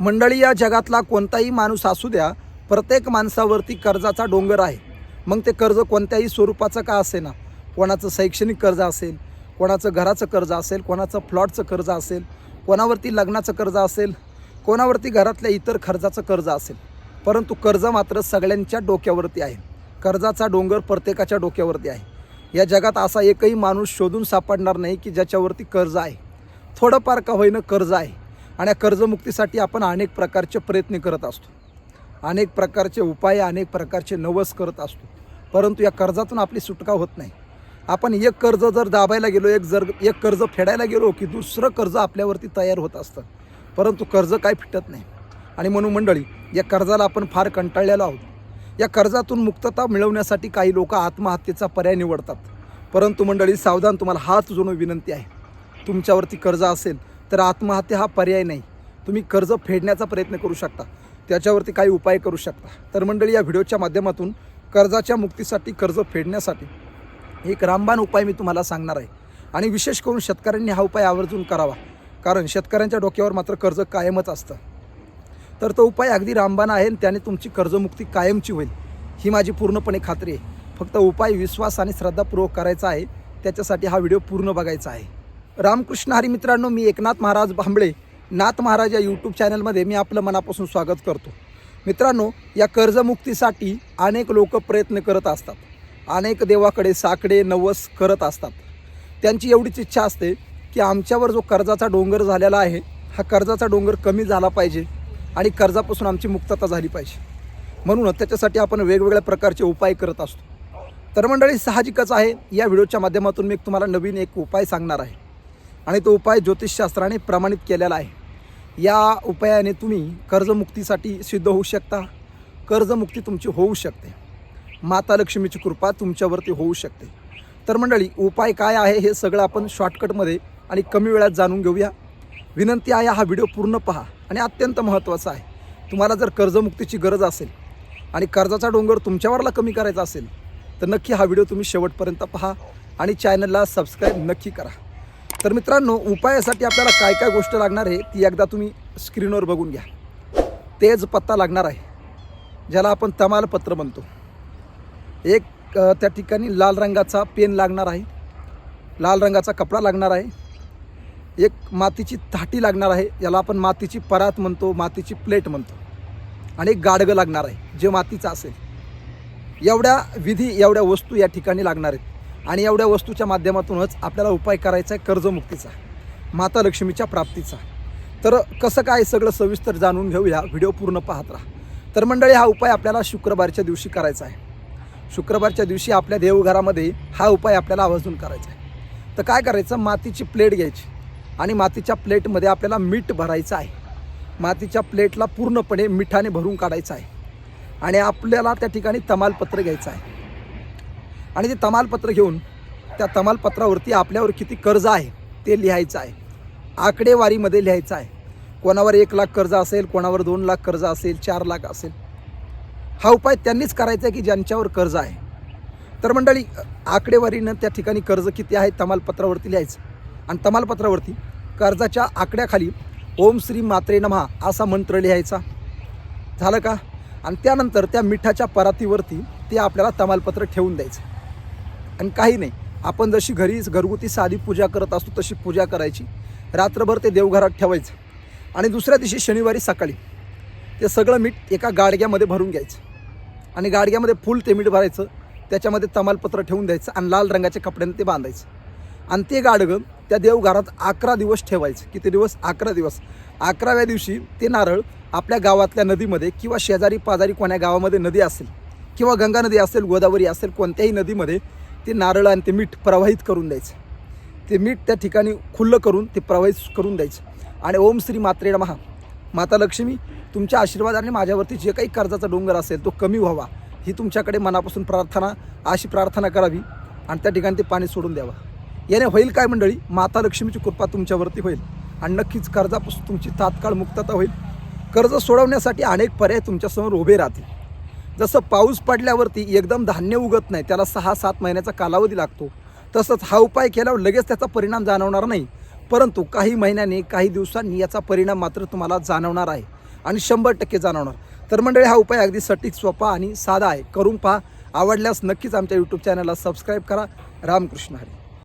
मंडळी या जगातला कोणताही माणूस असू द्या प्रत्येक माणसावरती कर्जाचा डोंगर आहे. मग ते कर्ज कोणत्याही स्वरूपाचं का असेना? कोणाचं शैक्षणिक कर्ज असेल कोणाचं घराचं कर्ज असेल कोणाचं फ्लॉटचं कर्ज असेल कोणावरती लग्नाचं कर्ज असेल कोणावरती घरातल्या इतर खर्चाचं कर्ज असेल. परंतु कर्ज मात्र सगळ्यांच्या डोक्यावरती आहे. कर्जाचा डोंगर प्रत्येकाच्या डोक्यावरती आहे. या जगात असा एकही माणूस शोधून सापडणार नाही की ज्याच्यावरती कर्ज आहे. थोडंफार का होईनं कर्ज आहे. आणि या कर्जमुक्तीसाठी आपण अनेक प्रकारचे प्रयत्न करत असतो. अनेक प्रकारचे उपाय अनेक प्रकारचे नवस करत असतो. परंतु या कर्जातून आपली सुटका होत नाही. आपण एक कर्ज जर दाबायला गेलो एक जर एक कर्ज फेडायला गेलो की दुसरं कर्ज आपल्यावरती तयार होत असतं. परंतु कर्ज काय फिटत नाही. आणि म्हणून मंडळी या कर्जाला आपण फार कंटाळलेलो आहोत. या कर्जातून मुक्तता मिळवण्यासाठी काही लोक आत्महत्येचा पर्याय निवडतात. परंतु मंडळी सावधान तुम्हाला हाच जुनं विनंती आहे. तुमच्यावरती कर्ज असेल तर आत्महत्या हा पर्याय नाही. तुम्ही कर्ज फेडण्याचा प्रयत्न करू शकता. त्याच्यावरती काही उपाय करू शकता. तर मंडळी या व्हिडिओच्या माध्यमातून कर्जाच्या मुक्तीसाठी कर्ज फेडण्यासाठी एक रामबाण उपाय मी तुम्हाला सांगणार आहे. आणि विशेष करून शेतकऱ्यांनी हा उपाय आवर्जून करावा. कारण शेतकऱ्यांच्या डोक्यावर मात्र कर्ज कायमच असतं. तर तो उपाय अगदी रामबाण आहे आणि त्याने तुमची कर्जमुक्ती कायमची होईल. ही माझी पूर्णपणे खात्री आहे. फक्त उपाय विश्वास आणि श्रद्धापूर्वक करायचा आहे. त्याच्यासाठी हा व्हिडिओ पूर्ण बघायचा आहे. रामकृष्ण हरी मित्रांनो मी एकनाथ महाराज भांबळे नाथ महाराज या यूट्यूब चॅनलमध्ये मी आपलं मनापासून स्वागत करतो. मित्रांनो या कर्जमुक्तीसाठी अनेक लोक प्रयत्न करत असतात. अनेक देवाकडे साकडे नवस करत असतात. त्यांची एवढीच इच्छा असते की आमच्यावर जो कर्जाचा डोंगर झालेला आहे हा कर्जाचा डोंगर कमी झाला पाहिजे आणि कर्जापासून आमची मुक्तता झाली पाहिजे. म्हणून त्याच्यासाठी आपण वेगवेगळ्या प्रकारचे उपाय करत असतो. तर मंडळी साहजिकच आहे. या व्हिडिओच्या माध्यमातून मी तुम्हाला नवीन एक उपाय सांगणार आहे. आणि तो उपाय ज्योतिषशास्त्राने प्रमाणित केलेला आहे. या उपायाने तुम्ही कर्जमुक्तीसाठी सिद्ध होऊ शकता. कर्जमुक्ती तुमची होऊ शकते. माता लक्ष्मीची कृपा तुमच्यावरती होऊ शकते. तर मंडळी उपाय काय आहे हे सगळं आपण शॉर्टकटमध्ये आणि कमी वेळात जाणून घेऊया. विनंती आहे हा व्हिडिओ पूर्ण पहा आणि अत्यंत महत्त्वाचा आहे. तुम्हाला जर कर्जमुक्तीची गरज असेल आणि कर्जाचा डोंगर तुमच्यावरला कमी करायचा असेल तर नक्की हा व्हिडिओ तुम्ही शेवटपर्यंत पहा आणि चॅनलला सबस्क्राईब नक्की करा. तर मित्रांनो उपायासाठी आपल्याला काय काय गोष्ट लागणार आहे ती एकदा तुम्ही स्क्रीनवर बघून घ्या. तेज पत्ता लागणार आहे ज्याला आपण तमालपत्र म्हणतो. एक त्या ठिकाणी लाल रंगाचा पेन लागणार आहे लाल रंगाचा कपडा लागणार आहे. एक मातीची थाटी लागणार आहे याला आपण मातीची परात म्हणतो मातीची प्लेट म्हणतो. आणि एक गाडगं लागणार आहे जे मातीचं असेल. एवढ्या विधी एवढ्या वस्तू या ठिकाणी लागणार आहेत. आणि एवढ्या वस्तूच्या माध्यमातूनच आपल्याला उपाय करायचा आहे कर्जमुक्तीचा. माता लक्ष्मीच्या प्राप्तीचा. तर कसं काय सगळं सविस्तर जाणून घेऊया व्हिडिओ पूर्ण पाहत राहा. तर मंडळी हा उपाय आपल्याला शुक्रवारच्या दिवशी करायचा आहे. शुक्रवारच्या दिवशी आपल्या देवघरामध्ये हा उपाय आपल्याला आवर्जून करायचा आहे. तर काय करायचं? मातीची प्लेट घ्यायची आणि मातीच्या प्लेटमध्ये आपल्याला मीठ भरायचं आहे. मातीच्या प्लेटला पूर्णपणे मिठाने भरून काढायचं आहे. आणि आपल्याला त्या ठिकाणी तमालपत्र घ्यायचं आहे. आणि ते तमालपत्र घेऊन त्या तमालपत्रावरती आपल्यावर किती कर्ज आहे ते लिहायचं आहे. आकडेवारीमध्ये लिहायचं आहे. कोणावर एक लाख कर्ज असेल कोणावर दोन लाख कर्ज असेल चार लाख असेल. हा उपाय त्यांनीच करायचा आहे की ज्यांच्यावर कर्ज आहे. तर मंडळी आकडेवारीनं त्या ठिकाणी कर्ज किती आहे तमालपत्रावरती लिहायचं. आणि तमालपत्रावरती कर्जाच्या आकड्याखाली ओम श्री मात्रे नमहा असा मंत्र लिहायचा. झालं का? आणि त्यानंतर त्या मिठाच्या परातीवरती ते आपल्याला तमालपत्र ठेवून द्यायचं. आणि काही नाही. आपण जशी घरी घरगुती साधी पूजा करत असतो तशी पूजा करायची. रात्रभर ते देवघरात ठेवायचं. आणि दुसऱ्या दिवशी शनिवारी सकाळी ते सगळं मीठ एका गाडग्यामध्ये भरून घ्यायचं. आणि गाडग्यामध्ये फुल ते मीठ भरायचं. त्याच्यामध्ये तमालपत्र ठेवून द्यायचं आणि लाल रंगाच्या कपड्याने ते बांधायचं. आणि ते गाडगं त्या देवघरात अकरा दिवस ठेवायचं. किती दिवस? अकरा दिवस. अकराव्या दिवशी ते नारळ आपल्या गावातल्या नदीमध्ये किंवा शेजारी पाजारी कोण्या गावामध्ये नदी असेल किंवा गंगा नदी असेल गोदावरी असेल कोणत्याही नदीमध्ये ते नारळ आणि ते मीठ प्रवाहित करून द्यायचं. ते मीठ त्या ठिकाणी खुल्लं करून ते प्रवाहित करून द्यायचं. आणि ओम श्री मात्रेड महा माता लक्ष्मी तुमच्या आशीर्वादाने माझ्यावरती जे काही कर्जाचा डोंगर असेल तो कमी व्हावा. ही तुमच्याकडे मनापासून प्रार्थना अशी प्रार्थना करावी आणि त्या ठिकाणी ते पाणी सोडून द्यावं. याने होईल काय मंडळी? माता लक्ष्मीची कृपा तुमच्यावरती होईल आणि नक्कीच कर्जापासून तुमची तात्काळ मुक्तता होईल. कर्ज सोडवण्यासाठी अनेक पर्याय तुमच्यासमोर उभे राहतील. जसं पाऊस पडल्यावरती एकदम धान्य उगत नाही त्याला सहा सात महिन्याचा कालावधी लागतो. तसंच हा उपाय केल्यावर लगेच त्याचा परिणाम जाणवणार नाही. परंतु काही महिन्यांनी काही दिवसांनी याचा परिणाम मात्र तुम्हाला जाणवणार आहे आणि शंभर टक्के जाणवणार. तर मंडळी हा उपाय अगदी सटीक सोपा आणि साधा आहे. करून पहा. आवडल्यास नक्कीच आमच्या यूट्यूब चॅनलला सबस्क्राईब करा. रामकृष्ण हरी.